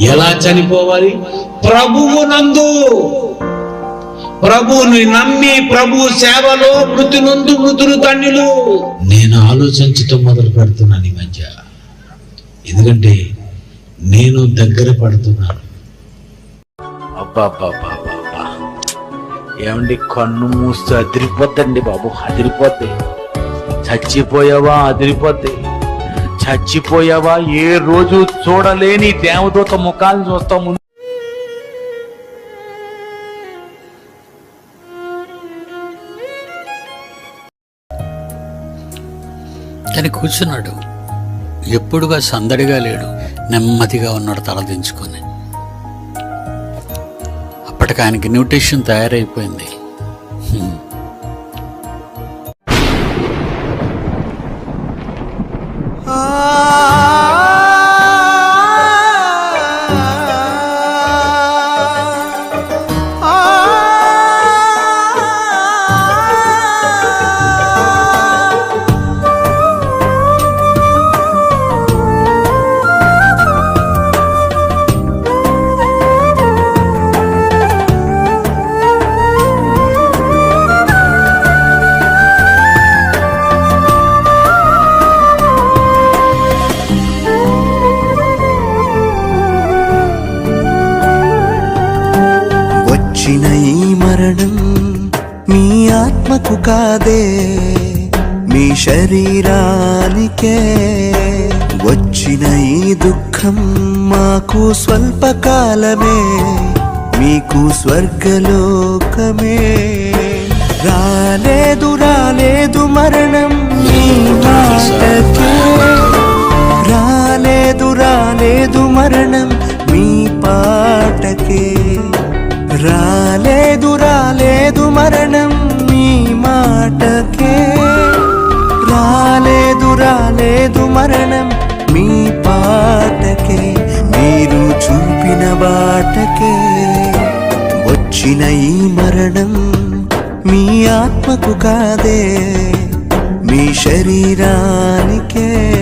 ఎలా చనిపోవాలి? ప్రభువు నందు. ప్రభువుని నమ్మి ప్రభు సేవలో మృతి నందు మృతులు తండ్రులు నేను ఆలోచించటం మొదలు పెడుతున్నాను ఈ మధ్య. ఎందుకంటే నేను దగ్గర పడుతున్నాను. అబ్బాబ్బాబ్బాబ్బా ఏమండి కన్ను మూస్తే అదిరిపోద్దండి బాబు అదిరిపోద్ది. చచ్చిపోయావా అదిరిపోద్ది. చచ్చిపోయావా? ఏ రోజు చూడలేని దేవదూత ముఖాలను చూస్తాము ముందు. కానీ కూర్చున్నాడు. ఎప్పుడుగా సందడిగా లేడు నెమ్మదిగా ఉన్నాడు తలదించుకొని అప్పటికి ఆయనకి న్యూట్రిషన్ తయారైపోయింది. వచ్చిన ఈ మరణం మీ ఆత్మకు కాదే మీ శరీరానికే. వచ్చిన ఈ దుఃఖం మాకు స్వల్పకాలమే మీకు స్వర్గలోకమే. రాలేదు రాలేదు మరణం మీ మాటకే. రాలేదు రాలేదు మరణం ఎదురాలేదు మరణం మీ మాటకే. రాలేదు రాలేదు మరణం మీ పాటకే. మీరు చూపిన బాటకే. వచ్చిన ఈ మరణం మీ ఆత్మకు కాదే మీ శరీరానికే.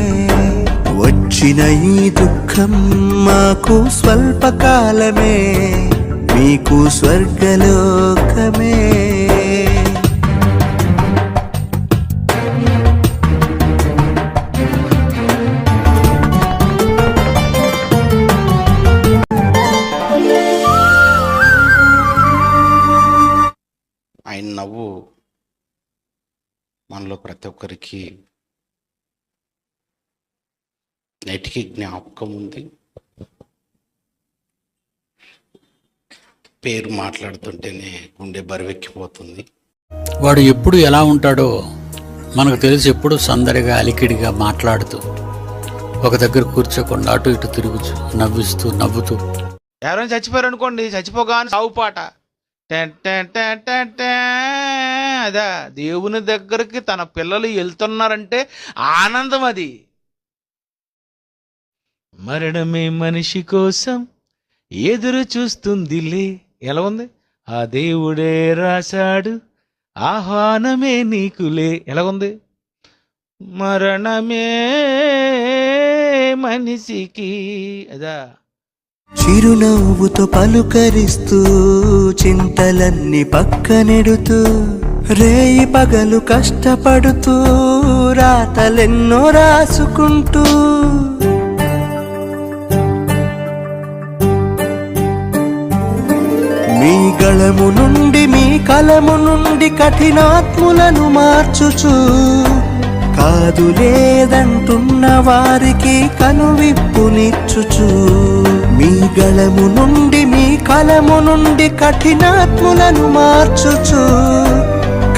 వచ్చిన ఈ దుఃఖం మాకు స్వల్పకాలమే. మీకు స్వర్గలోకమే. ఆయన నవ్వు మనలో ప్రతి ఒక్కరికి నేటికి జ్ఞాపకం ఉంది. పేరు మాట్లాడుతుంటేనే గుండె బరువెక్కిపోతుంది. వాడు ఎప్పుడు ఎలా ఉంటాడో మనకు తెలిసి ఎప్పుడు సందడిగా అలికిడిగా మాట్లాడుతూ ఒక దగ్గర కూర్చోకుండా అటు ఇటు తిరుగుచు నవ్విస్తూ నవ్వుతూ. ఎవరైనా చచ్చిపోయారు అనుకోండి చచ్చిపోగానే సావు పాట. Ten ten ten ten ten. అదా దేవుని దగ్గరికి తన పిల్లలు వెళ్తున్నారంటే ఆనందం అది. మరణమే మనిషి కోసం ఎదురు చూస్తుందిలే. ఎలా ఉంది? ఆ దేవుడే రాశాడు ఆహ్వానమే నీకులే. ఎలా ఉంది? మరణమే మనిషికి. అదా. చిరునవ్వుతో పలుకరిస్తూ చింతలన్నీ పక్కనెడుతూ రేయి పగలు కష్టపడుతూ రాతలెన్నో రాసుకుంటూ మంగళము నుండి మీ కలము నుండి కఠినాత్ములను మార్చుచు. కాదు లేదంటున్న వారికి కనువిప్పునిచ్చుచు మీ గళము నుండి మీ కలము నుండి కఠినాత్ములను మార్చుచు.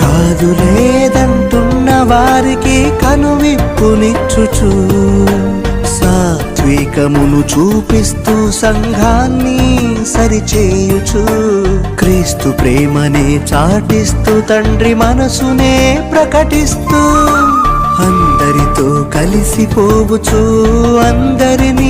కాదు లేదంటున్న వారికి కనువిప్పునిచ్చుచు వివేకమును చూపిస్తూ సంఘాన్ని సరిచేయుచు. క్రీస్తు ప్రేమనే చాటిస్తూ తండ్రి మనసునే ప్రకటిస్తూ. అందరితో కలిసిపోవచ్చు అందరినీ